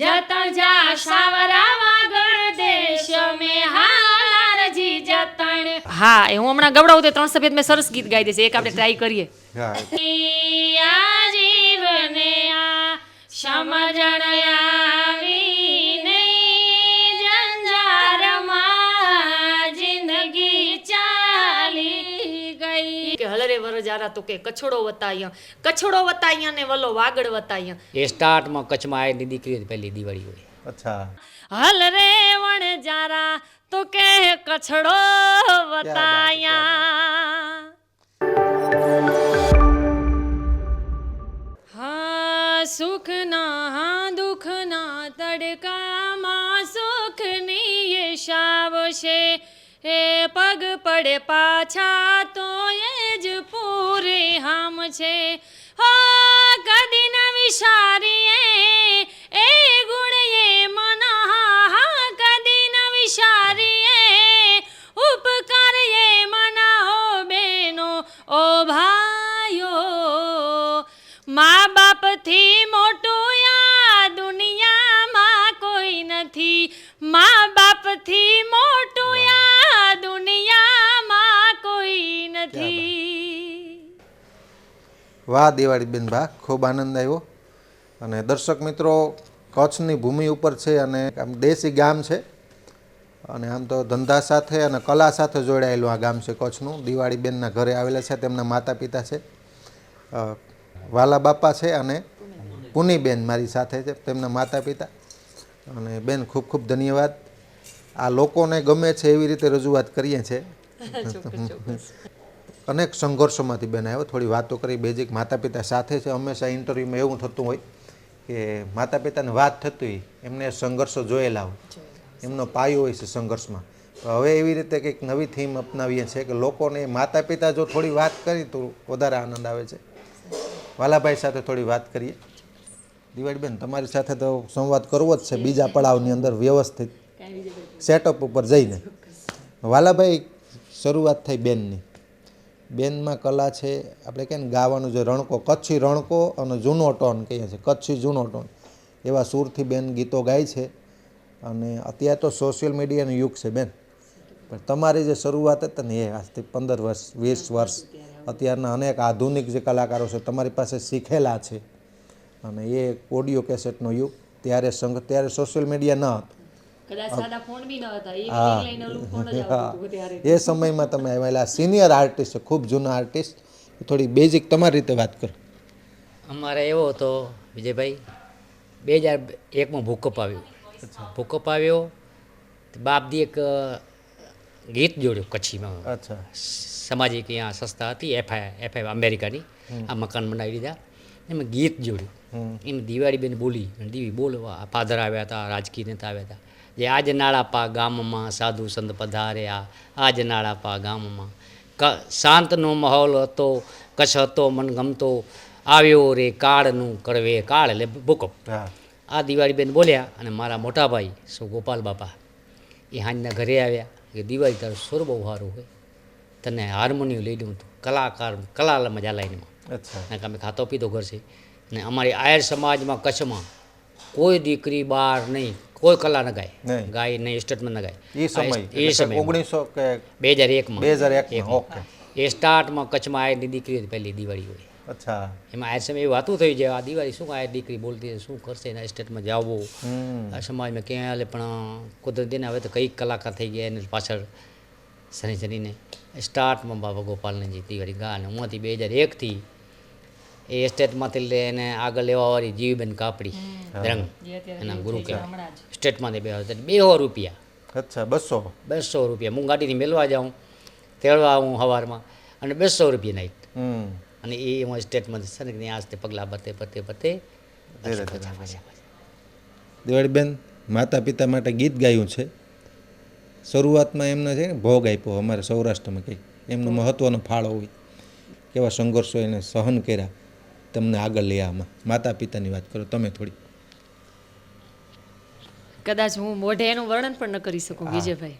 જતણ જા સાવરા વાગડ દેશ મે હાલારજી જતણ હા એ હું હમણાં ગવડાવું તો ત્રણ સભ્ય મેં સરસ ગીત ગાઈ દેશે એક આપણે ટ્રાય કરીએ. હા. આ જીવને આ સમજણ આવી વરજારા તો કે કછડો વતાયા. કછડો વતાયા ને વલો વાગડ વતાયા. એ સ્ટાર્ટમાં કચ્છમાં આવેલી દીકરી હતી પહેલી દિવાળી હોય. અચ્છા. હલ રે વણ જારા તો કે કછડો વતાયા. હા સુખના દુઃખના તડકામાં સુખની એ શાવશે એ પગ પડે પાછા તો એ પૂરે હામ છે. હો કદી ન વિચારીએ એ ગુણ એ મન, હા કદી ન વિચારીએ ઉપકાર એ મન, હો, બેનો, ઓ ભાઈઓ, મા બાપથી મોટું વાહ દિવાળી બેન ભા, ખૂબ આનંદ આવ્યો. અને દર્શક મિત્રો, કચ્છની ભૂમિ ઉપર છે અને આમ દેશી ગામ છે. અને આમ તો ધંધા સાથે અને કલા સાથે જોડાયેલું આ ગામ છે કચ્છનું. દિવાળી બેનના ઘરે આવેલા છે, તેમના માતા પિતા છે વાલા બાપા છે અને પુનીબેન મારી સાથે છે, તેમના માતા પિતા અને બેન, ખૂબ ખૂબ ધન્યવાદ. આ લોકોને ગમે છે એવી રીતે રજૂઆત કરીએ છીએ અનેક સંઘર્ષોમાંથી બેન આવ્યો થોડી વાતો કરી. બેઝિક માતા પિતા સાથે છે. હંમેશા ઇન્ટરવ્યૂમાં એવું થતું હોય કે માતા પિતાની વાત થતી હોય એમને સંઘર્ષો જોયેલા હોય. એમનો પાયો હોય છે સંઘર્ષમાં. તો હવે એવી રીતે કંઈક નવી થીમ અપનાવીએ છીએ કે લોકોને માતા પિતા જો થોડી વાત કરી તો વધારે આનંદ આવે છે. વાલાભાઈ સાથે થોડી વાત કરીએ. દિવાળીબેન તમારી સાથે તો સંવાદ કરવો જ છે બીજા પડાવની અંદર વ્યવસ્થિત. સેટઅપ ઉપર જઈને. વાલાભાઈ શરૂઆત થઈ બેનની. બેનમાં કલા છે, આપણે કહે ને ગાવાનું જે રણકો, કચ્છી રણકો અને જૂનો ટોન કહીએ છીએ, કચ્છી જૂનો ટોન. એવા સૂરથી બેન ગીતો ગાય છે અને અત્યારે તો સોશિયલ મીડિયાનો યુગ છે બેન. પણ તમારી જે શરૂઆત હતી ને એ આજથી પંદર વર્ષ, વીસ વર્ષ, અત્યારના અનેક આધુનિક જે કલાકારો છે તમારી પાસે શીખેલા છે. અને એ ઓડિયો કેસેટનો યુગ, ત્યારે સંઘ ત્યારે સોશિયલ મીડિયા ન હતું. એ સમયમાં તમે આવેલા સિનિયર આર્ટિસ્ટ છે ખૂબ જૂના આર્ટિસ્ટ થોડી બેઝિક તમારી રીતે વાત કરો. અમારે એવો હતો વિજયભાઈ બે હજાર એકમાં ભૂકંપ આવ્યો. ભૂકંપ આવ્યો બાપદી એક ગીત જોડ્યું કચ્છીમાં. અચ્છા. સામાજિક અહીંયા સંસ્થા હતી એફઆઈ એફઆઈ અમેરિકાની આ મકાન બનાવી દીધા. એમાં ગીત જોડ્યું. એમાં દિવાળી બેન બોલી અને દીવી બોલવા ફાધર આવ્યા હતા રાજકીય નેતા આવ્યા હતા. જે આજ નાળાપા ગામમાં સાધુ સંત પધાર્યા આજ નાળાપા ગામમાં. ક શાંતનો માહોલ હતો કચ્છ હતો મન ગમતો આવ્યો રે કાળનું કરવે કાળ એટલે ભૂકંપ. આ દિવાળી બેન બોલ્યા અને મારા મોટા ભાઈ સો ગોપાલ બાપા એ હાંજના ઘરે આવ્યા કે દિવાળી તારો સુર બહુ સારું હોય. તને હાર્મોનિયમ લઈ લઉં તું કલાકાર કલા મજા લાઈનમાં અચ્છા. અમે ખાતો પીતો ઘર છે. અને અમારી આયર સમાજમાં કચ્છમાં કોઈ દીકરી બહાર નહીં કોઈ કલા ન ગાય. ગાય નહીં સ્ટેટમાં ન ગાય. એ સમય ઓગણીસો કે બે હજાર એકમાં બે હજાર ઓકે. એ સ્ટાર્ટમાં કચ્છમાં આયરની દીકરી પહેલી દિવાળી હોય. અચ્છા. એમાં આયર સમય એવું વાતું થયું છે આ દિવાળી શું આયર દીકરી બોલતી શું કરશે એના સ્ટેટમાં જાવું આ સમાજમાં ક્યાં હાલે પણ કુદરતીને હવે તો કઈ કલાકાર થઈ ગયા એને પાછળ શનિ શનિને. સ્ટાર્ટમાં બાબા ગોપાલનજી દિવાળી ગા અને ઉમાંથી બે હજાર એકથી એ સ્ટેટમાંથી લે એને આગળ લેવાવાળી જીવીબેન કાપડી દ્રંગ એના ગુરુ કહેવાય. સ્ટેટમાંથી બે બે સો રૂપિયા. અચ્છા બસો? બસો રૂપિયા. હું ગાડીથી મેળવા જાઉં તેડવા આવું સવારમાં અને બસો રૂપિયા નાઈટ હમ. અને એ એમાં સ્ટેટમાંથી છે ને ત્યાં આસ્તે પગલાં ભરતે ભરતે ભરતે ધીરે ધીરે દિવાળીબેન માતા પિતા માટે ગીત ગાયું છે. શરૂઆતમાં એમને છે ને ભોગ આપ્યો અમારે સૌરાષ્ટ્રમાં કંઈક. એમનો મહત્ત્વનો ફાળો હોય કેવા સંઘર્ષો એને સહન કર્યા. તમને આગળ લઈ આમાં માતા પિતાની વાત કરો તમે થોડી. કદાચ હું મોઢે એનું વર્ણન પણ ન કરી શકું વિજયભાઈ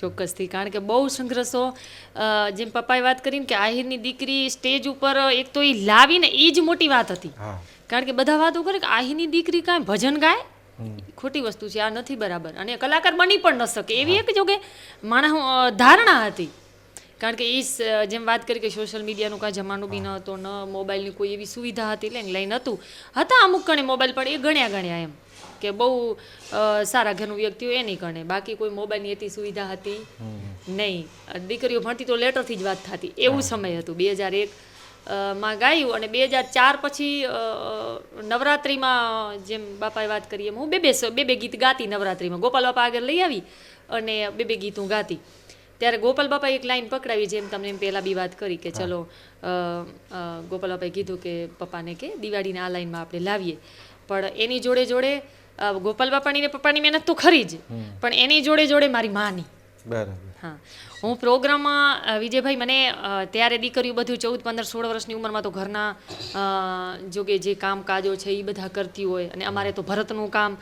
ચોક્કસથી. કારણ કે બહુ સંઘર્ષો જેમ પપ્પાએ વાત કરીને કે આહિરની દીકરી સ્ટેજ ઉપર એક તો એ લાવીને એ જ મોટી વાત હતી. કારણ કે બધા વાતો કરે કે આહિરની દીકરી કાંઈ ભજન ગાય? ખોટી વસ્તુ છે આ નથી બરાબર. અને કલાકાર બની પણ ન શકે. એવી એક જો કે માણસ ધારણા હતી. કારણ કે એ જેમ વાત કરી કે સોશિયલ મીડિયાનું કાંઈ જમાનો બી ન હતો ન મોબાઈલની કોઈ એવી સુવિધા હતી લેન્ડલાઈન લઈને હતું. હતા અમુક કણે મોબાઈલ પણ એ ગણ્યા ગણ્યા એમ. કે બહુ સારા ઘરનું વ્યક્તિ હોય એ નહીં ગણે. બાકી કોઈ મોબાઈલની એટલી સુવિધા હતી નહીં. દીકરીઓ ભણતી તો લેટરથી જ વાત થતી. એવું સમય હતું. બે હજાર એક માં ગાયું અને બે હજાર ચાર પછી નવરાત્રિમાં જેમ બાપાએ વાત કરી એમ હું બે બે બે બે ગીત ગાતી નવરાત્રિમાં. ગોપાલ બાપા આગળ લઈ આવી અને બે બે ગીત હું ગાતી. ત્યારે ગોપાલ બાપા એક લાઈન પકડાવી જેમ તમને એમ પહેલાં બી વાત કરી કે ચલો ગોપાલ બાપાએ કીધું કે પપ્પાને કે દિવાળીને આ લાઈનમાં આપણે લાવીએ. પણ એની જોડે જોડે ગોપાલ બાપાની ને પપ્પાની મહેનત તો ખરી જ. પણ એની જોડે જોડે મારી માની. બરાબર. હા. હું પ્રોગ્રામમાં વિજયભાઈ મને ત્યારે દીકરીઓ બધું ચૌદ પંદર સોળ વર્ષની ઉંમરમાં તો ઘરના જોકે જે કામકાજો છે એ બધા કરતી હોય અને અમારે તો ભરતનું કામ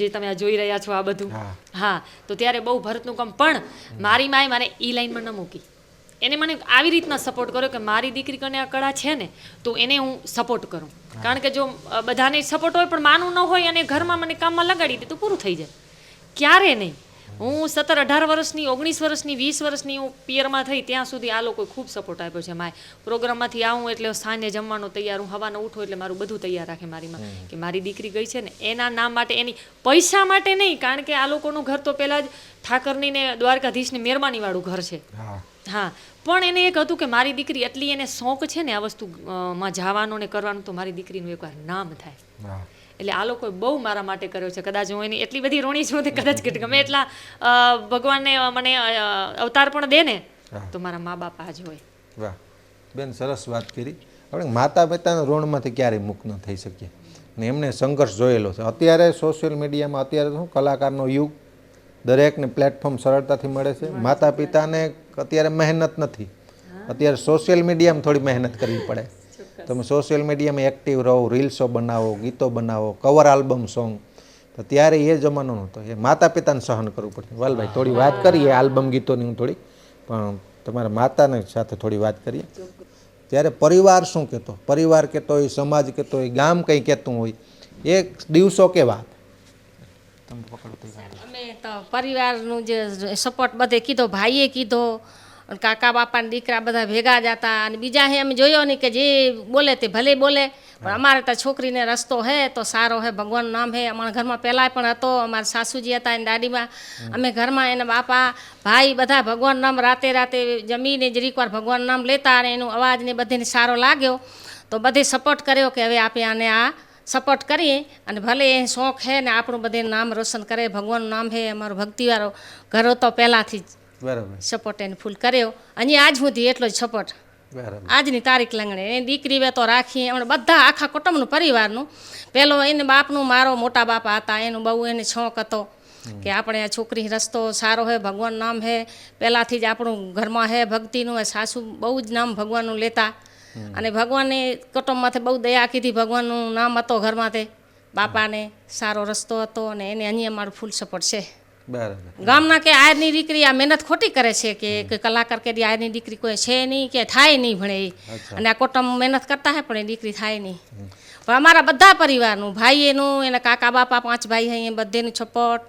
જે તમે આ જોઈ રહ્યા છો આ બધું. હા. હા તો ત્યારે બહુ ભરતનું કામ પણ મારી માએ મને એ લાઈનમાં ન મૂકી. એને મને આવી રીતના સપોર્ટ કર્યો કે મારી દીકરી કને આ કળા છે ને તો એને હું સપોર્ટ કરું. કારણ કે જો બધાને સપોર્ટ હોય પણ માનું ન હોય અને ઘરમાં મને કામમાં લગાડી દે તો પૂરું થઈ જાય. ક્યારે નહીં? હું સત્તર અઢાર વર્ષની ઓગણીસ વર્ષની વીસ વર્ષની હું પિયરમાં થઈ ત્યાં સુધી આ લોકોએ ખૂબ સપોર્ટ આપ્યો છે માય. પ્રોગ્રામમાંથી આવું એટલે સાંજે જમવાનું તૈયાર હું હવાના ઉઠું એટલે મારું બધું તૈયાર રાખે મારી માં કે મારી દીકરી ગઈ છે ને એના નામ માટે એની પૈસા માટે નહીં કારણ કે આ લોકોનું ઘર તો પહેલાં જ ઠાકરની ને દ્વારકાધીશની મહેરબાનીવાળું ઘર છે. હા. પણ એને એક હતું કે મારી દીકરી એટલી એને શોખ છે ને આ વસ્તુ માં જવાનું ને કરવાનું તો મારી દીકરીનું એકવાર નામ થાય. એટલે આ લોકોએ બહુ મારા માટે કર્યો છે. કદાચ હું એની એટલી બધી ઋણી છું તે કદાચ કે ગમે એટલા ભગવાનને મને અવતાર પણ દે ને તો મારા મા બાપ આજ હોય. વાહ. બેન સરસ વાત કરી. આપણે માતા પિતાના ઋણમાંથી ક્યારેય મુક્ત ન થઈ શકીએ. ને એમને સંઘર્ષ જોયેલો છે. અત્યારે સોશિયલ મીડિયામાં અત્યારે શું કલાકારનો યુગ દરેકને પ્લેટફોર્મ સરળતાથી મળે છે. માતા પિતાને અત્યારે મહેનત નથી. અત્યારે સોશિયલ મીડિયામાં થોડી મહેનત કરવી પડે. તમે સોશિયલ મીડિયામાં એક્ટિવ રહો રીલ્સો બનાવો, ગીતો બનાવો કવર આલ્બમ સોંગ તો ત્યારે એ જમાનો નહોતો. એ માતા પિતાને સહન કરવું પડે વાલભાઈ થોડી વાત કરીએ આલ્બમ ગીતોની હું થોડી, પણ તમારા માતાને સાથે થોડી વાત કરીએ. ત્યારે પરિવાર શું કહેતો? પરિવાર કહેતો હોય, સમાજ કહેતો હોય, ગામ કંઈ કહેતું હોય, એક દિવસો કેવા અમે પરિવારનું જે સપોર્ટ બધે કીધો, ભાઈએ કીધો અને કાકા બાપાના દીકરા બધા ભેગા જ હતા અને બીજા હે અમે જોયો નહીં કે જે બોલે તે ભલે બોલે પણ અમારે તો છોકરીને રસ્તો હે તો સારો હે ભગવાનનું નામ હે. અમારા ઘરમાં પહેલાંય પણ હતો અમારા સાસુજી હતા એની દાદીમાં. અમે ઘરમાં એના બાપા ભાઈ બધા ભગવાન નામ રાતે રાતે જમીને જરીક વાર ભગવાન નામ લેતા અને એનું અવાજ ને બધેને સારો લાગ્યો. તો બધે સપોર્ટ કર્યો કે હવે આપણે આને આ સપોર્ટ કરીએ. અને ભલે એ શોખ હે ને આપણું બધે નામ રોશન કરે ભગવાનનું નામ હે અમારો ભક્તિવાળો ઘર તો પહેલાંથી જ. બરાબર. સપોર્ટ એને ફૂલ કર્યો. અહીંયા આજ સુધી એટલો જ સપોર્ટ આજની તારીખ લંગણે. એ દીકરી વે તો રાખી એમણે બધા આખા કુટુંબનું પરિવારનું. પેલો એને બાપનું મારો મોટા બાપા હતા એનું બહુ એને શોખ હતો કે આપણે આ છોકરી રસ્તો સારો હે ભગવાન નામ હે. પહેલાંથી જ આપણું ઘરમાં હે ભક્તિનું હે સાસુ બહુ જ નામ ભગવાનનું લેતા. અને ભગવાનને કુટુંબમાંથી બહુ દયા કીધી ભગવાનનું નામ હતો ઘરમાં તે. બાપાને સારો રસ્તો હતો અને એને અહીંયા મારું ફૂલ સપોર્ટ છે. ગામના કે આયરની દીકરી આ મહેનત ખોટી કરે છે કે કલાકાર કે આયરની દીકરી કોઈ છે નહીં કે થાય નહીં ભણે અને આ કુટુંબ મહેનત કરતા હે પણ એ દીકરી થાય નહીં. પણ અમારા બધા પરિવારનું ભાઈ એનું એના કાકા બાપા પાંચ ભાઈ હે એ બધેનું સપોર્ટ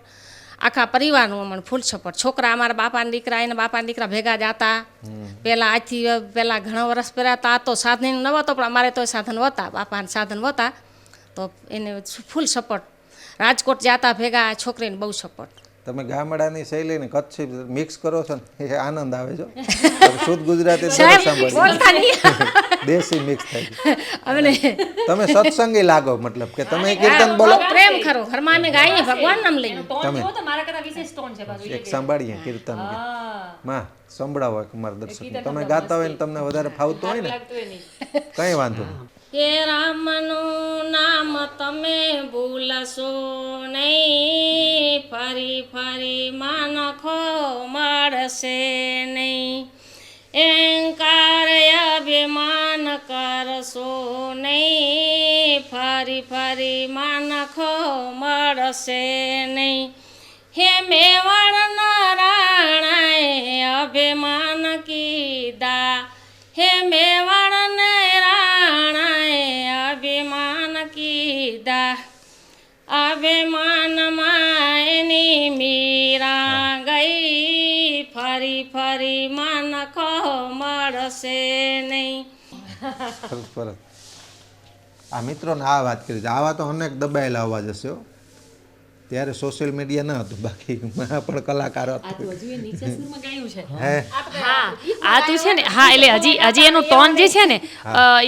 આખા પરિવારનું અમને ફૂલ સપોર્ટ છોકરા અમારા બાપાના દીકરા એના બાપાના દીકરા ભેગા જતા પહેલાં આજથી પહેલાં ઘણા વર્ષ પહેલાં તો તો સાધન ન હતો પણ અમારે તો સાધન હતા બાપાના સાધન હતા. તો એને ફૂલ સપોર્ટ રાજકોટ જતા ભેગા છોકરીને બહુ સપોર્ટ તમે ગામડાની શૈલીને કચ્છી મિક્સ કરો છો ને એ આનંદ આવે છે શુદ્ધ ગુજરાતી દેશી મિક્સ થાય છે. તમે સત્સંગી લાગો મતલબ કે તમે કીર્તન બોલો. પ્રેમ ખરો ઘરમાં અમે ગાઈએ ભગવાન નામ લઈએ. તમે તો મારા કરતા વિશેષ ટોન છે બાજુ એક સાંભળીએ કીર્તનમાં સંભળાવો એક મારા દર્શક તમે ગાતા હોય ને તમને વધારે ફાવતું હોય ને કઈ વાંધો નહીં. કે રામનું નામ તમે ભૂલશો નહીં. ફરી ફરી માનખો મળશે નહીં. એંકાર અભિમાન કરશો નહીં. ફરી ફરી માનખો મળશે નહીં. હે મેવાડ નારાયણાએ અભિમાન કીધા. હે અભિમાનમાં એની મીરા ગઈ ફરી ફરી મન ખો મળશે નહીં. સરસ સરસ. આ મિત્રોને આ વાત કરી છે. આવા તો અનેક દબાયેલા અવાજ હશે ત્યારે સોશિયલ મીડિયા ન હતું બાકી પણ કલાકારો આ તું છે. ને હા એટલે હજી હજી એનું ટોન જે છે ને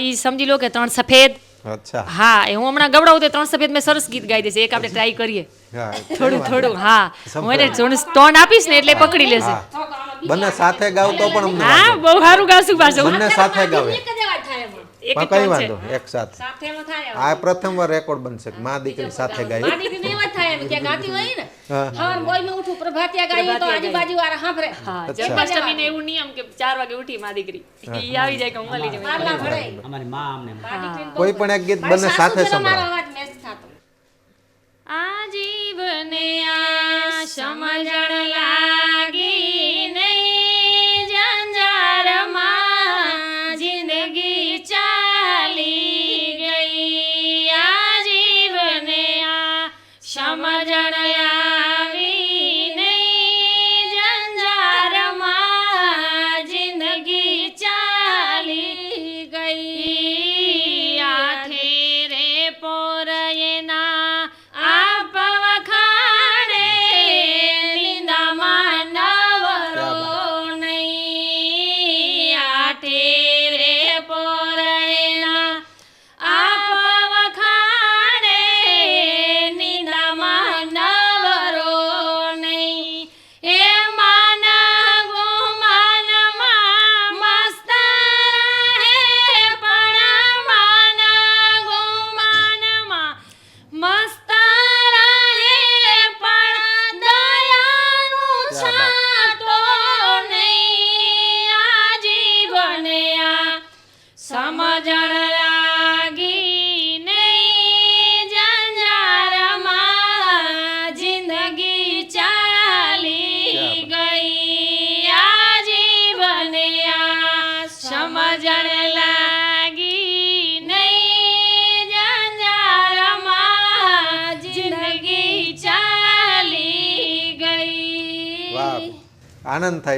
એ સમજી લો કે ત્રણ સફેદ અચ્છા. હા એ હું હમણાં ગવડાવું તો ત્રણ સફેદ મેં સરસ ગીત ગાઈ દેશે એક આપણે ટ્રાય કરીએ. થોડું થોડું હા. હું એને ટોન આપીશ ને એટલે પકડી લેશે. બંને સાથે ગાવ તો પણ અમને હા બહુ સારું ગાશું પાછો. બંને સાથે ગાવે. કઈ છે. વાંધો એક સાથે. આ પ્રથમ વાર રેકોર્ડ બનશે મા દીકરી સાથે ગાય એમ જ થાય એમ કે ગાતી હોય ને? હા. હવાર બોયમાં ઉઠું પ્રભાતિયા ગાયું તો આજુબાજુ વાળા સાંભળે હા અચ્છા. એવું નિયમ કે ચાર વાગે ઉઠી મા દીકરી. ઈ આવી જાય કે લઈ જવું ભરાય અમારી મા અમને કોઈ પણ એક ગીત બંને સાથે સંભળાવો અવાજ મેચ થતો. આ જીવને આ સમજણ લાગી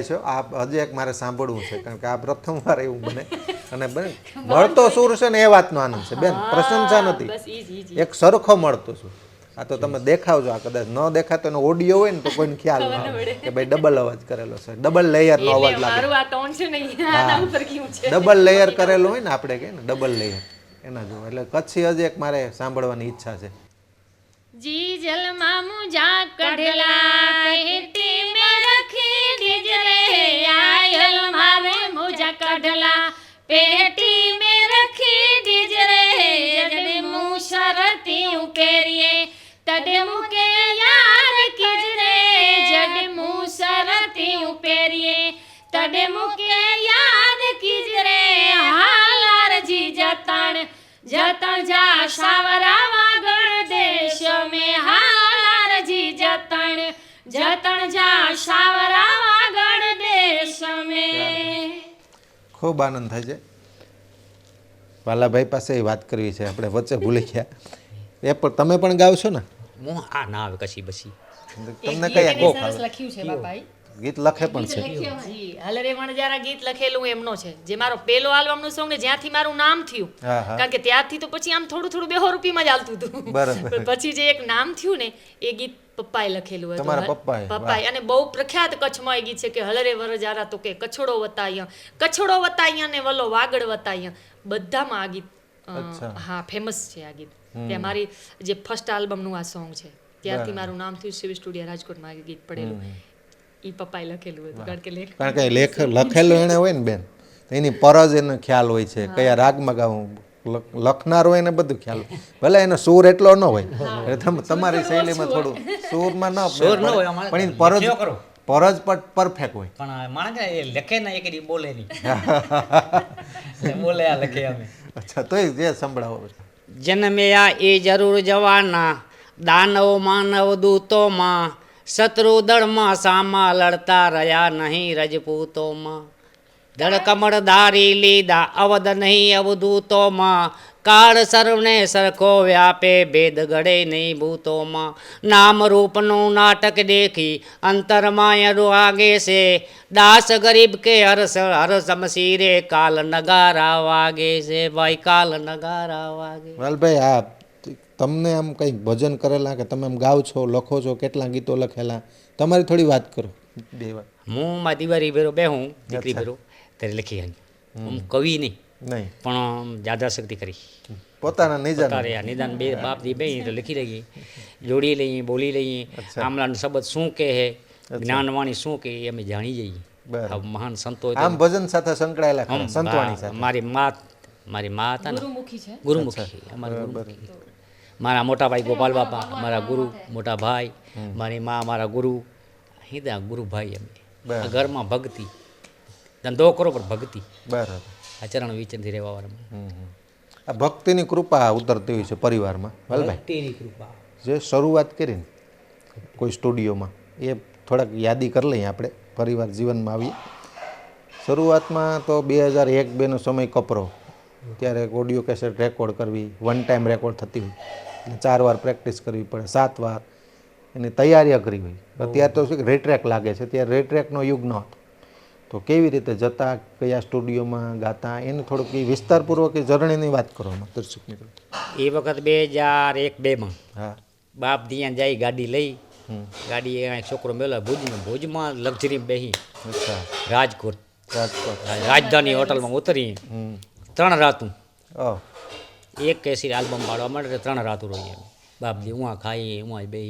જાય છે. આ હજી એક મારે સાંભળવું છે કારણ કે આ પ્રથમ વાર એવું બને. અને બેન. મળતો સુર છે ને એ વાતનો આનંદ છે. બેન પ્રશંસા નથી. એક સરખો મળતો સુર આ તો તમે દેખાવજો આ કદાચ ન દેખાતો એનો ઓડિયો હોય ને તો કોઈને ખ્યાલ ન કે ભાઈ ડબલ અવાજ કરેલો છે. ડબલ લેયર નો અવાજ લાગે. ડબલ લેયર કરેલો હોય ને આપણે કે ને ડબલ લેયર એના જો એટલે કચ્છી હજી એક મારે સાંભળવાની ઈચ્છા છે. જી જલમાં મુજા કઢલા કહેતી પેલા પેટી મે રખી દીજ રે જડે મું શરતી ઉકેરીએ તડે મુકે યાર કીજ રે જડે મું શરતી ઉપેરીએ તડે મુકે યાદ કીજ રે હાલાર જી જતણ જતણ જા સાવરા વાગણ દેશ મે હાલાર જી જતણ જતણ જા સાવરા વાગણ દેશ મે ખૂબ આનંદ થાય છે. વાલાભાઈ પાસે એ વાત કરવી છે આપણે વચ્ચે ભૂલી ગયા. એ પણ તમે પણ ગાવ છો ને? હું આ ના આવે કશી બસી તમને કયા સરસ લખ્યું છે બાપાઈ ગીત લખે પણ છે. હલરે વણજારા ગીત લખેલું એમનો છે. જે મારો પેલો આલ્બમનું સોંગ ને જ્યાંથી મારું નામ થયું. કારણ કે ત્યારથી તો પછી આમ થોડું થોડું બેહો રૂપીમાં જ આવતું હતું. બરાબર. પછી જે એક નામ થયું ને એ ગીત પપ્પાએ લખેલું હતું. તમારા પપ્પાએ, પપ્પાએ. અને બહુ પ્રખ્યાત કચ્છમાં એ ગીત છે કે હલરે વરજારા તો કે કછડો વતાય કછડો વતાય ને વલો વાગડ વતાય બધામાં આ ગીત હા ફેમસ છે આ ગીત. ત્યાં મારી જે ફર્સ્ટ આલ્બમનું આ સોંગ છે ત્યારથી મારું નામ થયું શિવ સ્ટુડિયો રાજકોટમાં આ ગીત પડેલું. પપ્પાએ લખેલું હતું કારણ કે લેખ કારણ કે લેખ લખેલું એને હોય ને બેન તો એની પરજ એનો ખ્યાલ હોય છે કયા રાગમાં ગાવું લખનાર હોય ને બધું ખ્યાલ હોય. ભલે એનો સૂર એટલો ન હોય તમારી શૈલીમાં થોડું સૂરમાં ન સૂર ન હોય, પણ એની પરજ. પરજ પરફેક્ટ હોય. પણ માણસ એ લખે ના એક બોલે નહીં. બોલે આ લખે અમે. અચ્છા તોય જે સંભળાવો જન્મ્યા એ જરૂર જવાના દાનવ માનવ દૂતોમાં શત્રુ દળમાં સામા લડતા રહ્યા નહીં રજપૂતોમાં. ધડ કમળ ધારી લીધા, અવધ નહીં અવધૂતોમાં. કાળ સર્વને સરખો વ્યાપે, ભેદ ઘડે નહીં ભૂતોમાં. નામ રૂપનું નાટક દેખી અંતરમાં આગે છે. દાસ ગરીબ કે હરસ હર સમશીરે કાલ નગારા વાગે છે, ભાઈ કાલ નગારા વાગે વાલભાઈ, આ તમને આમ કંઈક ભજન કરેલા કે તમે આમ ગાવ છો લખો છો કેટલા ગીતો લખેલા તમારી થોડી વાત કરો. બે વાત. હું મારી દિવાળી ભેરો બે હું દીકરી ભેરો ત્યારે લખી હું કવિ નહીં નહીં. પણ જાદા શક્તિ કરી. પોતાના નિદાન તારે આ નિદાન બે બાપ દી બે તો લખી લઈએ. જોડી લઈએ બોલી લઈએ. આમલાનો શબ્દ શું કહે જ્ઞાનવાણી શું કહે એ અમે જાણી જઈએ. બરાબર. મહાન સંતો આમ ભજન સાથે સંકળાયેલા સંતવાણી સાથે. મારી માત મારી માતા ગુરુમુખી છે. ગુરુમુખી અમારી ગુરુમુખી. મારા મોટા ભાઈ ગોપાલ બાપા મારા ગુરુ મોટા. ભાઈ મારી મા મારા ગુરુ હિદા ગુરુભાઈ અમે આ ઘરમાં ભક્તિ. ધંધો કરો પણ ભક્તિ. બરાબર. આચરણ ચરણ વિચરથી રહેવા વાળા હમ, હમ. આ ભક્તિની કૃપા ઉતરતી હોય છે પરિવારમાં. ભક્તિની કૃપા. જે શરૂઆત કરીને કોઈ સ્ટુડિયોમાં એ થોડાક યાદી કરી લઈએ આપણે પરિવાર જીવનમાં આવીએ. શરૂઆતમાં તો બે હજાર એક બેનો સમય કપરો. ત્યારે ઓડિયો કેસેટ રેકોર્ડ કરવી વન ટાઈમ રેકોર્ડ થતી હોય. એટલે ચાર વાર પ્રેક્ટિસ કરવી પડે સાત વાર. એની તૈયારીઓ અઘરી હોય. અત્યારે તો શું રેટ્રેક લાગે છે ત્યારે રેટ્રેકનો યુગ ન હતો તો કેવી રીતે જતા કયા સ્ટુડિયોમાં ગાતા એને થોડુંક એ વિસ્તારપૂર્વક એ વાત કરો આમાં દર્શક મિત્રો. એ વખત બે હજાર એક બેમાં હા. બાપ ત્યાં જાય ગાડી લઈ. ગાડી એ છોકરો મેળો ભુજમાં. ભુજમાં લક્ઝરી બેહી. રાજકોટ. રાજકોટ. રાજધાની હોટલમાં ઉતરી ત્રણ રાતું. એક કેસી આલ્બમ પાડવા માટે ત્રણ રાતું રહીએ બાપજી ઉहाँ ખાઈએ ઉहाँ બે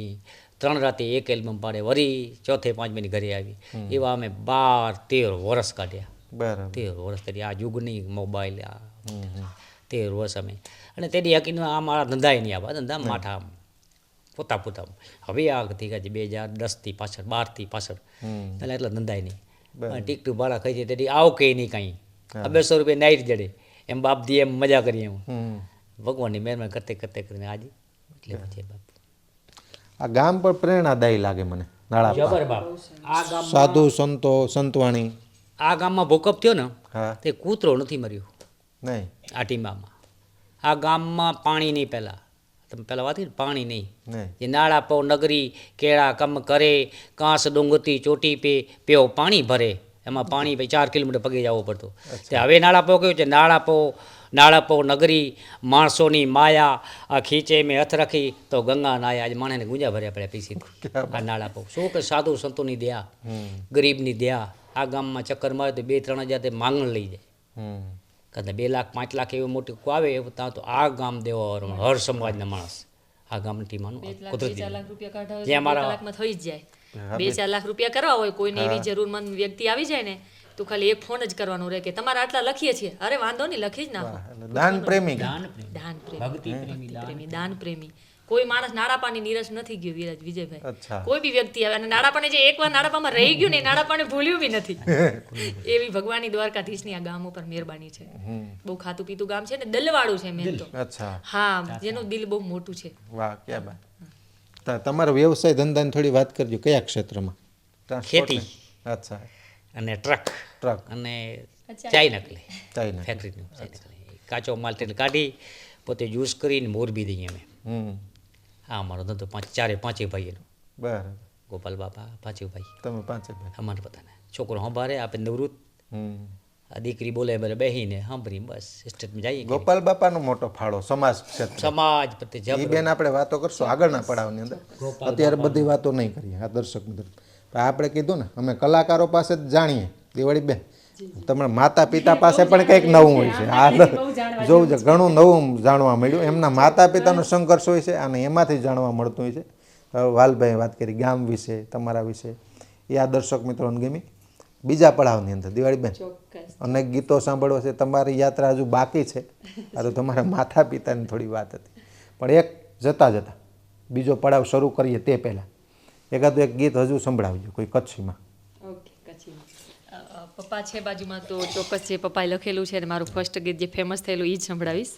ત્રણ રાતે એક એલ્બમ પાડે વરી ચોથે પાંચમીની ઘરે આવી. એવા અમે બાર તેર વર્ષ કાઢ્યા. તેર વર્ષ કરી આ યુગની મોબાઈલ આ. તેર વર્ષ અમે. અને તેની હકીકતમાં આ મારા ધંધાય નહીં આવા ધંધા માઠા પોતા પોતા હવે આ થઈ ગયા છે બે હજાર દસથી પાછળ બારથી પાછળ. એટલે એટલે ધંધાય નહીં. ટીકટું ભાડા ખાઈ જાય તેથી આવ કે નહીં કાંઈ. આ બસો રૂપિયા નાઈટ જડે. એમ બાપ દી એમ મજા કરીએ એમ. ભગવાનની મહેરબાની કરતે કરતે કરીને આજે એટલે પછી બાપ આ ગામ પણ પ્રેરણાદાયી લાગે મને નાળા જબર બાપ. આ ગામ સાધુ સંતો સંતવાણી. આ ગામમાં ભૂકંપ થયો ને તે કૂતરો નથી મર્યો. નહીં. આ ટીમામાં આ ગામમાં પાણી નહીં પહેલાં. તમે પહેલાં વાત કરી પાણી નહીં. જે નાળા પો નગરી કેળા કમ કરે કાંસ ડુંગતી ચોટી પે પેઓ પાણી ભરે. એમાં પાણી ભાઈ ચાર કિલોમીટર પગે જવો પડતો. તે હવે નાળાપો કેવું છે? નાળાપો નાળાપો નગરી માણસોની માયા આ ખીચે મેં હથ રાખી તો ગંગા નાયા આજે માણસને ગુંજા ભર્યા પડ્યા પીસી આ નાળાપો. શું કે સાધુ સંતોની દયા ગરીબની દયા. આ ગામમાં ચક્કર મારે તો બે ત્રણ હજાર તે માંગણ લઈ જાય. કદાચ બે લાખ પાંચ લાખ એવું મોટું આવે એવું ત્યાં તો આ ગામ દેવા હર સમાજના માણસ. આ ગામની બે કુદરતી ચાર લાખ રૂપિયા જે અમારા- થઈ જ જાય. બે ચાર લાખ રૂપિયા કરવા હોય કોઈને એવી જરૂરમંદ વ્યક્તિ આવી જાય ને તો ખાલી એક ફોન જ કરવાનો રહે કે તમારે આટલા લખીએ છીએ. અરે વાંધો નહીં લખી જ નાખો. દાન પ્રેમી. દાન પ્રેમ. દાન પ્રેમી. દાન પ્રેમી. કોઈ માણસ નાડાપાની નીરસ નથી ગયો વિરાજ વિજયભાઈ. કોઈ બી વ્યક્તિ આવે અને નાડાપાને જે એકવાર નાડાપામાં રહી ગયું ને નાડાપાને ભૂલ્યું બી નથી. એવી ભગવાનની દ્વારકાધીશની આ ગામ ઉપર મહેરબાની છે. બહુ ખાતું પીતું ગામ છે ને દલવાળું છે મેન તો. હા જેનું દિલ બહુ મોટું છે. વાહ ક્યાં બાત. તમારો વ્યવસાય ધંધાની થોડી વાત કરજો કયા ક્ષેત્રમાં? ખેતી. અચ્છા. અને ટ્રક. ટ્રક. અને ચાય નકલે. ચાય નકલે. કાચો માલ તેને કાઢી પોતે જ્યુસ કરીને મોરબી દઈએ અમે. હમ. આ અમારો ધંધો પાંચ ચારે પાંચે ભાઈઓનો. બરાબર. ગોપાલ બાપા પાંચે ભાઈ. તમે પાંચે ભાઈ. અમારે બધાને. છોકરો સંભાળે આપણે નિવૃત્ત. દીકરી બોલે બોલે બેહીને સાંભળી બસ સ્ટેટમાં જઈએ ગોપાલ બાપાનો મોટો ફાળો સમાજ સમાજ પ્રત્યે એ બેન આપણે વાતો કરશું આગળના પડાવની અંદર. અત્યારે બધી વાતો નહીં કરીએ આ દર્શક મિત્રો. આપણે કીધું ને અમે કલાકારો પાસે જ જાણીએ દિવાળી બેન. તમારા માતા પિતા પાસે પણ કંઈક નવું હોય છે. આ જોવું છે ઘણું નવું જાણવા મળ્યું. એમના માતા પિતાનો સંઘર્ષ હોય છે અને એમાંથી જાણવા મળતું હોય છે. વાલભાઈએ વાલભાઈ વાત કરી ગામ વિશે તમારા વિશે. એ આ દર્શક મિત્રોને ગમી બીજા પડાવની અંદર દિવાળી બેન. અને અનેક ગીતો સાંભળવા છે. તમારી યાત્રા હજુ બાકી છે. આ તો તમારા માતા પિતાની થોડી વાત હતી. પણ એક જતાં જતાં બીજો પડાવ શરૂ કરીએ તે પહેલાં. એકાદું એક ગીત હજુ સંભળાવજો કોઈ કચ્છીમાં. પપ્પા છે બાજુમાં તો ચોક્કસ જે પપ્પાએ લખેલું છે અને મારું ફર્સ્ટ ગીત જે ફેમસ થયેલું એ જ સંભળાવીશ.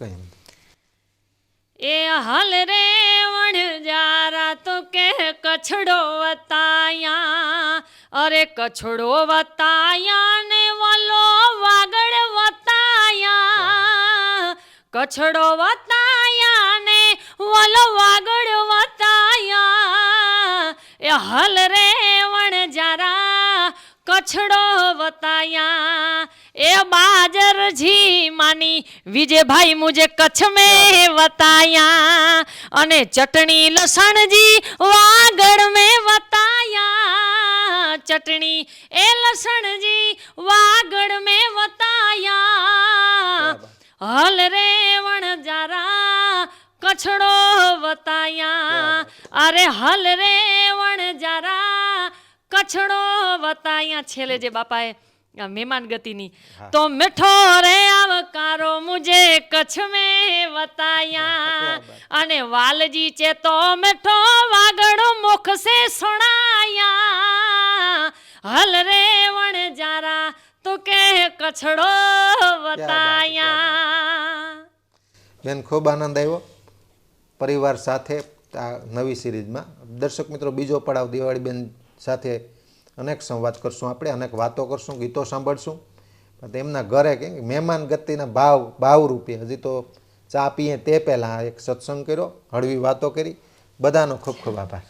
એ હાલ રે વણજારા તો કે કછડો વતાયા. અરે કછડો વતાયા ને વલો વાગડ વતાયા. કછડો વતાયા ને વલો વાગડ વતાયા. એ હલ રે પાછડો વતાયા. એ બાજર જી માની વિજયભાઈ મુજે કચ્છ મે વતાયા. અને ચટણી લસણજી વાગડ મે વતાયા. ચટણી એ લસણજી વાગડ મે વતાયા હલ રે વણ જારા કછડો વતાયા. અરે હલ રે વણ જારા કછડો વતાયા છેલ્લે જે બાપાએ મહેમાન ગતિની. તો મીઠો રે આવકારો મુજે કચ્છ મે વતાયા અને વાલજી ચે તો મીઠો વાગડો મુખ સે સુણાયા. હલ રે વણજારા તો કે કછડો વતાયા બેન ખૂબ આનંદ આવ્યો. પરિવાર સાથે આ નવી સિરીઝમાં. દર્શક મિત્રો બીજો પડાવ દિવાળી બેન સાથે અનેક સંવાદ કરશું આપણે, અનેક વાતો કરશું, ગીતો સાંભળશું. તેમના ઘરે કે મહેમાન ગતિના ભાવ ભાવ રૂપે હજી તો ચા પીએ તે પહેલાં એક સત્સંગ કર્યો, હળવી વાતો કરી. બધાનો ખૂબ ખૂબ આભાર.